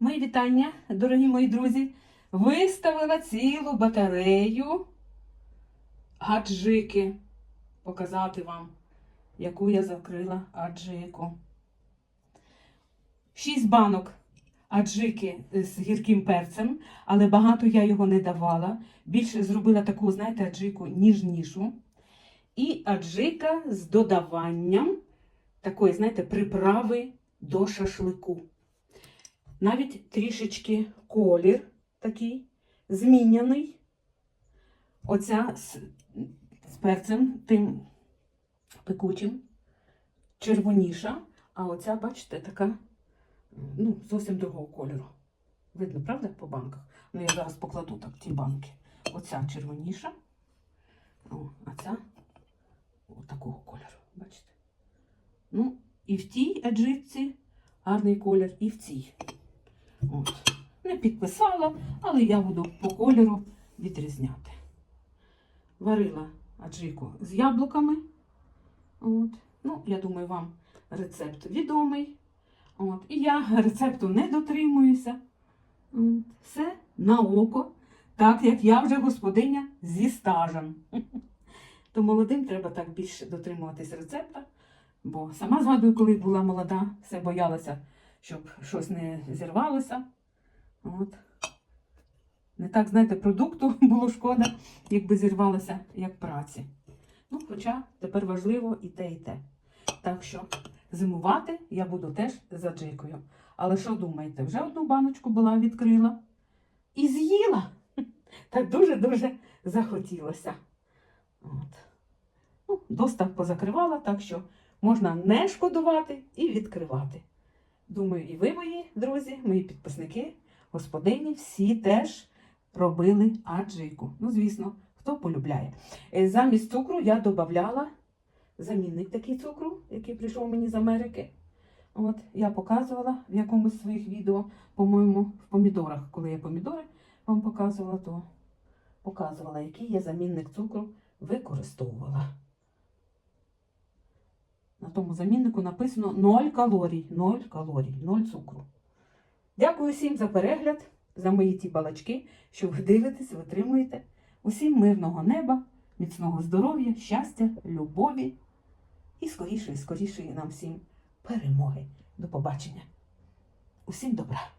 Мої вітання, дорогі мої друзі. Виставила цілу батарею аджики. Показати вам, яку я закрила аджику. Шість банок аджики з гірким перцем, але багато я його не давала. Більше зробила таку, знаєте, аджику ніжнішу. І аджика з додаванням такої, знаєте, приправи до шашлику. Навіть трішечки колір такий зміняний. Оця з, з перцем тим пекучим, червоніша, а оця, бачите, така ну, зовсім другого кольору. Видно, правда, по банках? Ну, я зараз покладу так ті банки. Оця червоніша, о, а ця такого кольору, бачите? Ну, і в тій аджитці гарний колір, і в цій. Не підписала, але я буду по кольору відрізняти. Варила аджику з яблуками. От. Ну, я думаю, вам рецепт відомий. От. І я рецепту не дотримуюся. От. Все на око, так як я вже господиня зі стажем. То молодим треба так більше дотримуватись рецепта. Бо сама згадую, коли була молода, все боялася, щоб щось не зірвалося. От. Не так, знаєте, продукту було шкода, якби зірвалося, як праці. Ну, хоча тепер важливо і те, і те. Так що зимувати я буду теж за джикою. Але що думаєте, вже одну баночку була відкрила і з'їла. Так дуже-дуже захотілося. От. Ну, достав позакривала, так що можна не шкодувати і відкривати. Думаю, і ви, мої друзі, мої підписники, господині, всі теж робили аджику. Ну, звісно, хто полюбляє. Е, Замість цукру я додавала замінник такий цукру, який прийшов мені з Америки. От, я показувала в якомусь з своїх відео, по-моєму, в помідорах. Коли я помідори вам показувала, то показувала, який я замінник цукру використовувала. На тому заміннику написано 0 калорій, 0 калорій, 0 цукру. Дякую всім за перегляд, за мої ті балачки, що ви дивитесь, витримуєте. Усім мирного неба, міцного здоров'я, щастя, любові і скорішої, скорішої нам всім перемоги. До побачення. Усім добра!